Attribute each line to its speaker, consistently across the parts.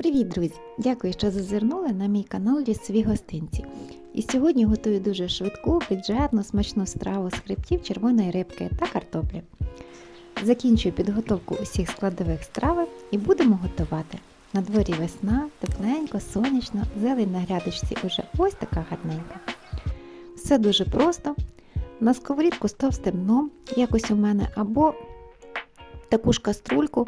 Speaker 1: Привіт, друзі! Дякую, що зазирнули на мій канал Лісові гостинці. І сьогодні готую дуже швидку, бюджетну, смачну страву з хребтів червоної рибки та картоплі. Закінчую підготовку усіх складових страви і будемо готувати. На дворі весна, тепленько, сонячно, зелень на грядочці уже ось така гарненька. Все дуже просто. На сковорідку з товстим дном, якось у мене, або таку ж каструльку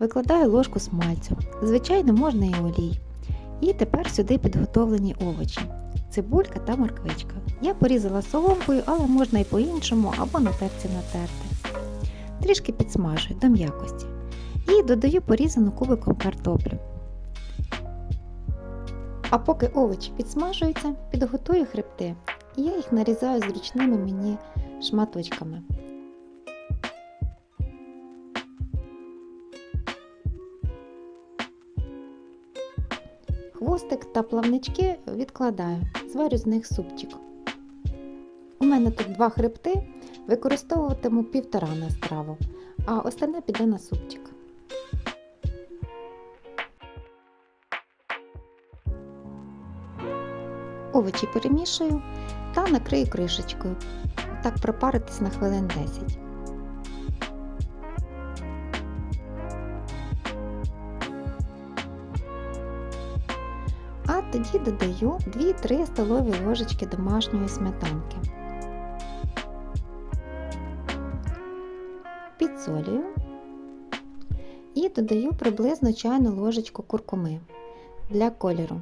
Speaker 1: Викладаю ложку смальцю, звичайно, можна і олій. І тепер сюди підготовлені овочі, цибулька та морквичка. Я порізала соломкою, але можна і по-іншому або на терці натерти. Трішки підсмажую до м'якості. І додаю порізану кубиком картоплю. А поки овочі підсмажуються, підготую хребти. І я їх нарізаю зручними мені шматочками. Хвостик та плавнички відкладаю, зварю з них супчик. У мене тут два хребти, використовуватиму півтора на страву, а остальне піде на супчик. Овочі перемішую та накрию кришечкою. Так пропаритись на хвилин 10. А тоді додаю 2-3 столові ложечки домашньої сметанки. Підсолюю і додаю приблизно чайну ложечку куркуми для кольору.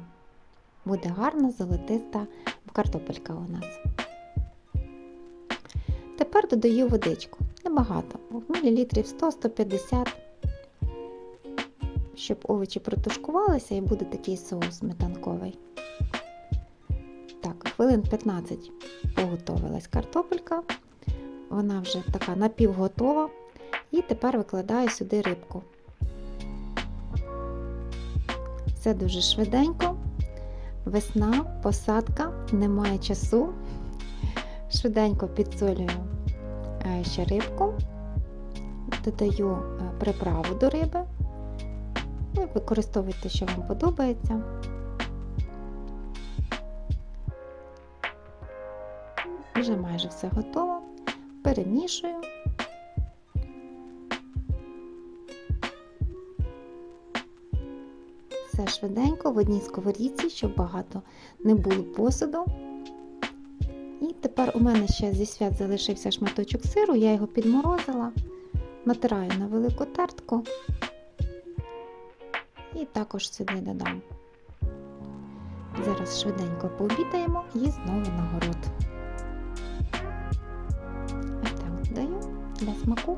Speaker 1: Буде гарна золотиста картопелька у нас. Тепер додаю водичку. Небагато, в мілілітрів 100-150 щоб овочі протушкувалися і буде такий соус сметанковий. Так, хвилин 15 поготовилась картопелька. Вона вже така напівготова. І тепер викладаю сюди рибку. Все дуже швиденько. Весна, посадка, немає часу. Швиденько підсолюю ще рибку, додаю приправу до риби. Ви використовуйте, що вам подобається. Вже майже все готово. Перемішую. Все швиденько в одній сковорідці, щоб багато не було посуду. І тепер у мене ще зі свят залишився шматочок сиру, я його підморозила, натираю на велику тертку і також сюди додам. Зараз швиденько пообідаємо і знову на город. Ось так додаю для смаку.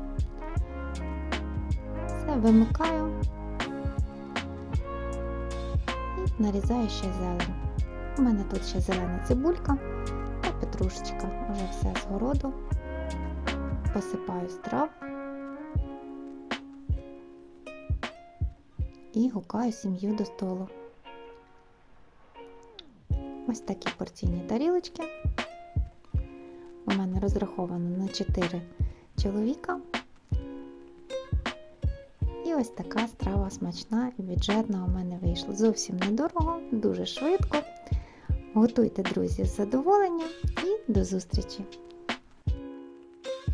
Speaker 1: Все вимикаю і нарізаю ще зелень. У мене тут ще зелена цибулька та петрушечка. Вже все з городу. Посипаю страв. І гукаю сім'ю до столу. Ось такі порційні тарілочки. У мене розраховано на 4 чоловіка. І ось така страва смачна і бюджетна у мене вийшла. Зовсім недорого, дуже швидко. Готуйте, друзі, з задоволенням і до зустрічі!